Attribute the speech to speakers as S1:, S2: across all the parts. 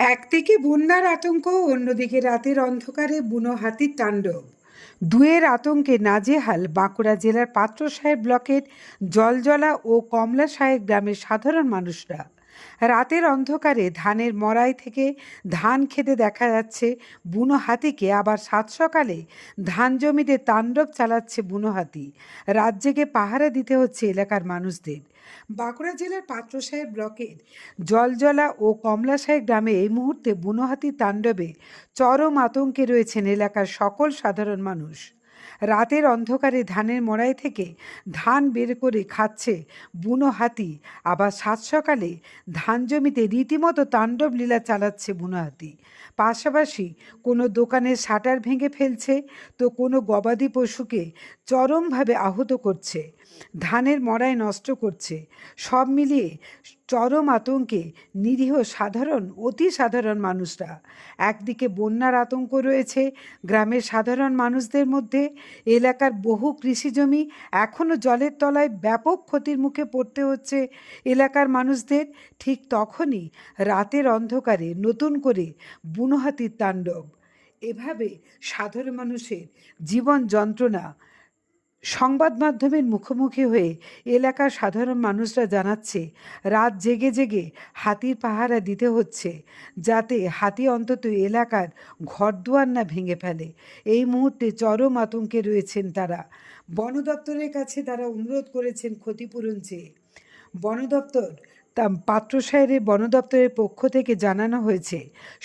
S1: একদিকে বন্যার আতঙ্ক, অন্যদিকে রাতের অন্ধকারে বুনো হাতির তাণ্ডব। দুয়ের আতঙ্কে নাজেহাল বাঁকুড়া জেলার পাত্র সাহেব ব্লকের জলজলা ও কমলা সাহেব গ্রামের সাধারণ মানুষরা। রাতের অন্ধকারে ধানের মড়াই থেকে ধান খেতে দেখা যাচ্ছে বুনো হাতিকে। আবার সাত সকালে ধান জমিতে তাণ্ডব চালাচ্ছে বুনো হাতি। জেগে পাহারা দিতে হচ্ছে এলাকার মানুষদের। বাঁকুড়া জেলার পাত্রসাহেব ব্লকের জলজলা ও কমলাসাহেব গ্রামে এই মুহূর্তে বুনো হাতির তাণ্ডবে চরম আতঙ্কে রয়েছেন এলাকার সকল সাধারণ মানুষ। রাতের অন্ধকারে ধানের মড়াই থেকে ধান বের করে খাচ্ছে বুনো হাতি। আবার সাত সকালে ধান জমিতে রীতিমতো তাণ্ডব লীলা চালাচ্ছে বুনো হাতি। পাশাপাশি কোনো দোকানের শাটার ভেঙে ফেলছে তো কোনো গবাদি পশুকে চরমভাবে আহত করছে। ধানের মড়াই নষ্ট করছে। সব মিলিয়ে চরম আতঙ্কে নিরীহ সাধারণ, অতি সাধারণ মানুষরা। একদিকে বন্যার আতঙ্ক রয়েছে গ্রামের সাধারণ মানুষদের মধ্যে। এলাকার বহু কৃষিজমি এখনও জলের তলায় ব্যাপক ক্ষতির মুখে পড়তে হচ্ছে। এলাকার মানুষদের ঠিক তখনই রাতের অন্ধকারে নতুন করে বুনোহাতির তাণ্ডব। এভাবে সাধারণ মানুষের জীবন যন্ত্রণা সংবাদ মাধ্যমের মুখোমুখি হয়ে এলাকার সাধারণ মানুষরা জানাচ্ছে, রাত জেগে জেগে হাতির পাহারা দিতে হচ্ছে, যাতে হাতি অন্তত এলাকার ঘরদুয়ার না ভেঙে ফেলে। এই মুহূর্তে চরম আতঙ্কে রয়েছেন তারা। বন দপ্তরের কাছে তারা অনুরোধ করেছেন ক্ষতিপূরণ চেয়ে। বন দপ্তর, তা পাত্রসাহেবের বন দপ্তরের পক্ষ থেকে জানানো হয়েছে,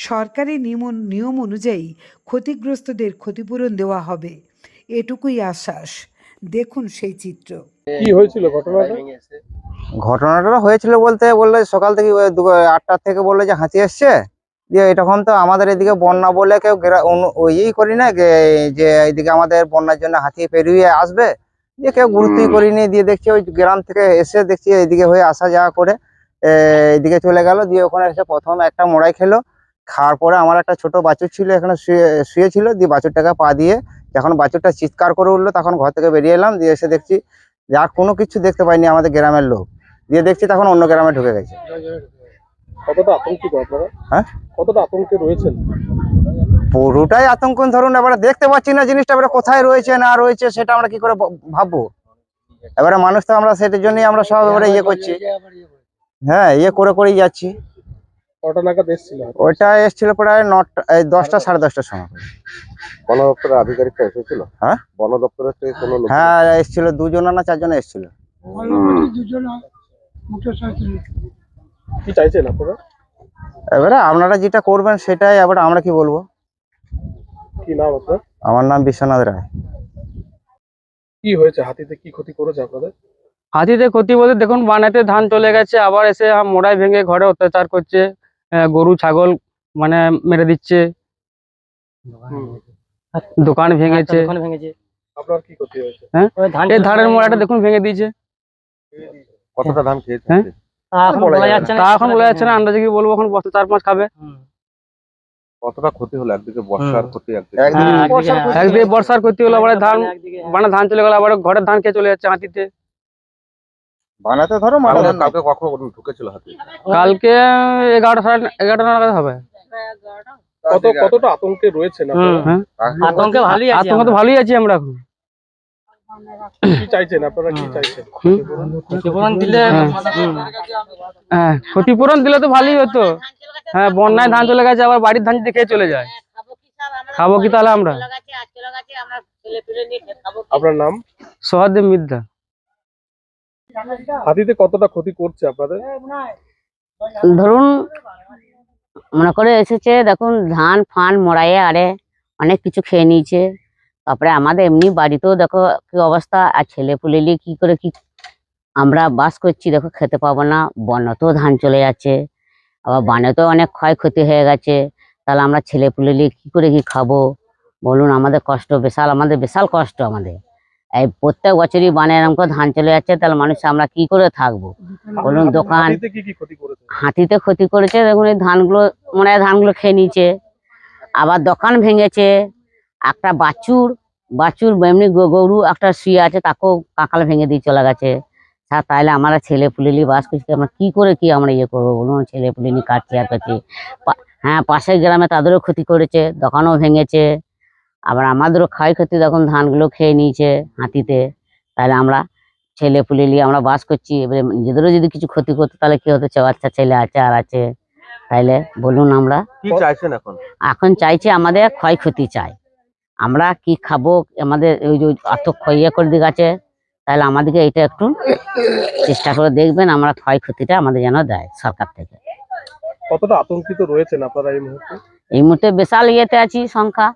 S1: সরকারি নিয়ম নিয়ম অনুযায়ী ক্ষতিগ্রস্তদের ক্ষতিপূরণ দেওয়া হবে। এটুকুই আশ্বাস। দেখুন সেই চিত্র।
S2: কি হয়েছিল ঘটনাটা?
S3: ঘটনাটা হয়েছিল বলতে বললে সকাল থেকে আটটার থেকে বলল যে হাতি এসছে। দিয়ে তখন তো আমাদের এদিকে বন্যা বলে কেউ ইয়েই করি না যে এইদিকে আমাদের বন্যার জন্য হাতি পেরিয়ে আসবে। দিয়ে কেউ গুরুত্বই করিনি দিয়ে দেখছি ওই গ্রাম থেকে এসে দেখছি এইদিকে হয়ে আসা যাওয়া করে এ, এইদিকে চলে গেল। দিয়ে ওখানে এসে প্রথম একটা মোড়াই খেলো। খাওয়ার পরে আমার একটা ছোট বাছুর ছিল এখানে শুয়ে শুয়েছিল। দিয়ে বাছুরটাকে পা দিয়ে যখন বাছুরটা চিৎকার করে উঠল তখন ঘর থেকে বেরিয়ে এলাম দিয়ে এসে দেখছি যে আর কোনো কিছু দেখতে পাইনি আমাদের গ্রামের লোক। দিয়ে দেখছি তখন অন্য গ্রামে ঢুকে গেছে।
S2: কতটা আতঙ্কিত আপনারা?
S3: হ্যাঁ?
S2: কতটা আতঙ্কে রয়েছেন?
S3: পুরোটাই আতঙ্ক। ধরুন এবারে দেখতে পাচ্ছি না জিনিসটা এবারে কোথায় রয়েছে না রয়েছে সেটা আমরা কি করে ভাববো? এবারে মানুষ তো আমরা সেটার জন্যই আমরা সব এবারে ইয়ে করছি। হ্যাঁ ইয়ে করে করেই যাচ্ছি।
S2: কটা নাগাদ এসেছিল?
S3: ওইটা এসেছিল প্রায় নটা এই দশটা সাড়ে দশটার সময়।
S2: বন দপ্তরের এসেছিল?
S3: হ্যাঁ?
S2: বন দপ্তরের থেকে কোনো লোক?
S3: হ্যাঁ এসেছিল দুজন না চারজন এসেছিল।
S2: কি চাইছেন আপনারা?
S3: এবারে আপনারা যেটা করবেন সেটাই এবারে আমরা কি বলব?
S2: কি নাম আপনার?
S3: আমার নাম বিশ্বনাথ রায়।
S2: কি হয়েছে? হাতিতে কি ক্ষতি করেছে আপনাদের?
S4: হাতিতে ক্ষতি বলতে দেখুন বানাতে ধান চলে গেছে আবার এসে মোড়াই ভেঙে ঘরে অত্যাচার করছে। গরু ছাগল মানে মেরে দিচ্ছে। দোকান ভেঙেছে।
S2: আপনার কি ক্ষতি হয়েছে?
S4: এই ধানের মোড়াটা দেখুন ভেঙে দিয়েছে।
S2: কতটা ধান খেয়েছে?
S4: হ্যাঁ?
S3: বলা যাচ্ছে
S4: তা এখন বলা যাচ্ছে না। আন্দাজে কি বলব এখন? বছর চার পাঁচ খাবে।
S2: কতটা ক্ষতি হলো? একদিকে বর্ষার ক্ষতি একদিকে
S3: একদিকে
S4: হ্যাঁ,
S3: বর্ষার ক্ষতি।
S4: একদিকে বর্ষার ক্ষতি হলো আবার ধান মানে ধান চলে গেল আবার ঘরের ধান খেয়ে চলে যাচ্ছে হাতিতে।
S3: বানাতে ধরো
S2: কালকে
S3: নাই।
S2: কালকে কখন ঢুকেছিল হাতি?
S4: কালকে এগারোটা সাড়ে এগারোটা নাগাদ হবে।
S2: কত কতটা আতঙ্কে
S4: হুম,
S2: আপনারা
S4: হ্যাঁ
S5: আতঙ্কে ভালোই আছি
S4: আতঙ্ক তো ভালোই আছি আমরা এখন।
S2: কি চাইছেন আপনারা কি চাইছেন?
S5: ক্ষতিপূরণ দিলে
S4: হ্যাঁ। হ্যাঁ ক্ষতিপূরণ দিলে তো ভালোই হতো। হ্যাঁ বন্যায় ধান চলে গেছে আবার বাড়ির ধান যদি খেয়ে চলে যায়। খাব কি তাহলে আমরা?
S2: আপনার নাম?
S4: সহজে মিথ্যা
S2: হাতিতে কতটা ক্ষতি করছে আপনাদের?
S5: ধরুন, মনে করে এসেছে, দেখুন, ধান, ফান, মড়াইয়ে আরে অনেক কিছু খেয়ে নিয়েছে। তারপরে আমাদের এমনি বাড়িতেও দেখো কি অবস্থা, আর ছেলে পুলেলি কি করে কি আমরা বাস করছি, দেখো খেতে পাবো না বন্যতেও ধান চলে যাচ্ছে, আবার বানেতেও অনেক ক্ষয়ক্ষতি হয়ে গেছে। তাহলে আমরা ছেলে পুলেলি কি করে কি খাব? বলুন, আমাদের কষ্ট, বিশাল, আমাদের বিশাল কষ্ট আমাদের। এই প্রত্যেক বছরই বানে এরকম করে ধান চলে যাচ্ছে তাহলে মানুষ আমরা কি করে থাকব? বলুন দোকান
S2: হাতিতে ক্ষতি করেছে?
S5: দেখুন এই ধানগুলো মনে হয় ধানগুলো খেয়ে নিয়েছে। আবার দোকান ভেঙেছে একটা বাছুর বাছুর এমনি গরু একটা শুয়ে আছে তাকেও কাঁকাল ভেঙে দিয়ে চলে গেছে। স্যার তাহলে আমরা ছেলে পুলেলি বাস করছি আমরা কি করে কি আমরা ইয়ে করব বলুন ছেলে পুলেলি কাটছি আর কাছে হ্যাঁ পাশের গ্রামে তাদেরও ক্ষতি করেছে দোকানও ভেঙেছে। আবার আমাদেরও ক্ষয়ক্ষতি দেখুন ধানগুলো খেয়ে নিয়েছে হাতিতে। তাহলে আমরা ছেলে পুলে নিয়ে আমরা বাস করছি। এবারে নিজেদেরও যদি কিছু ক্ষতি করতো তাহলে কি হতো? চ আচ্ছা ছেলে আছে আর আছে। তাইলে বলুন আমরা।
S2: কি চাইছেন এখন?
S5: এখন চাইছি আমাদের ক্ষয়ক্ষতি চাই। আমরা কি খাব? আমাদের ওই যে অত ক্ষয় করে দিয়ে গেছে তাহলে আমাদেরকে এটা একটু চেষ্টা করে দেখবেন আমরা ক্ষয়ক্ষতিটা আমাদের যেন দেয় সরকার থেকে।
S2: কতটা আতঙ্কিত রয়েছেন আপনারা এই মুহূর্তে?
S5: এই মুহূর্তে বিশাল ইয়েতে আছি সংখ্যা।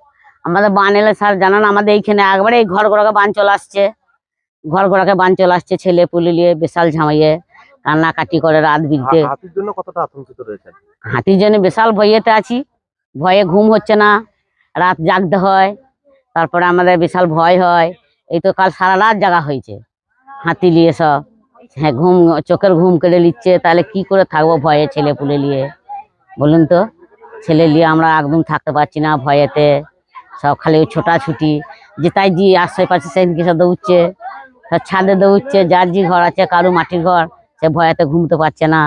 S5: আমাদের বান এলে স্যার জানান আমাদের এইখানে একবারে এই ঘর ঘোরাকে বান চলে আসছে। ঘর ঘোরাকে বান চলে আসছে ছেলে পুলে নিয়ে বিশাল ঝামাইয়ে কান্নাকাটি করে রাত বিলতে
S2: হাতির জন্য কতটা আতঙ্কিত রয়েছেন
S5: হাতির জন্য বিশাল ভয়েতে আছি ভয়ে ঘুম হচ্ছে না রাত জাগতে হয় তারপরে আমাদের বিশাল ভয় হয়। এই তো কাল সারা রাত জাগা হয়েছে হাতি নিয়ে সব। হ্যাঁ ঘুম চোখের ঘুম কেড়ে নিচ্ছে তাহলে কি করে থাকব ভয়ে ছেলে পুলে নিয়ে? বলুন তো ছেলে নিয়ে আমরা একদম থাকতে পারছি না ভয়েতে। সব খালি ওই ছোটাছুটি যেটাই জি আশ্রয় পাচ্ছে সেদিনকে সব দৌড়ছে সব ছাদে দৌড়ছে যার যে ঘর আছে কারও মাটির ঘর সে ভয়েতে ঘুমতে পারছে না।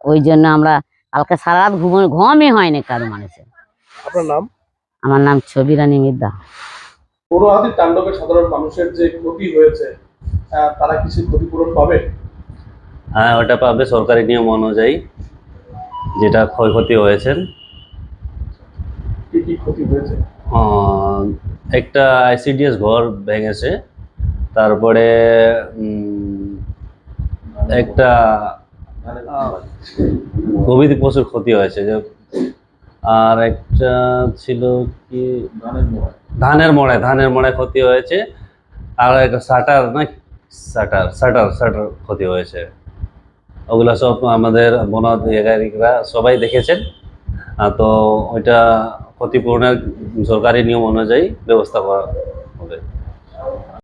S5: ওই জন্য আমরা কালকে সারা রাত ঘুম ঘুমই হয়নি কারও মানুষের।
S2: আপনার নাম?
S5: আমার নাম ছবি রানী মিদ্দা।
S6: বড় হাতির তাণ্ডবে সাধারণ মানুষের যে ক্ষতি হয়েছে তারা কিছু ক্ষতিপূরণ পাবে?
S7: হ্যাঁ ওটা পাবে সরকারি নিয়ম অনুযায়ী যেটা ক্ষয়ক্ষতি হয়েছে।
S6: কি কি ক্ষতি হয়েছে?
S7: একটা আইসিডিএস ঘর ভেঙেছে, তারপরে একটা গবাদি পশুর ক্ষতি হয়েছে, যে, আর একটা ছিল কি? ধানের মোড়ে ধানের মোড়ে ক্ষতি হয়েছে, আর একটা শাটার না শাটার শাটার শাটার ক্ষতি হয়েছে। ওগুলো সব আমাদের বন সবাই দেখেছেন। তো ওইটা ক্ষতিপূরণের সরকারি নিয়ম অনুযায়ী ব্যবস্থা করা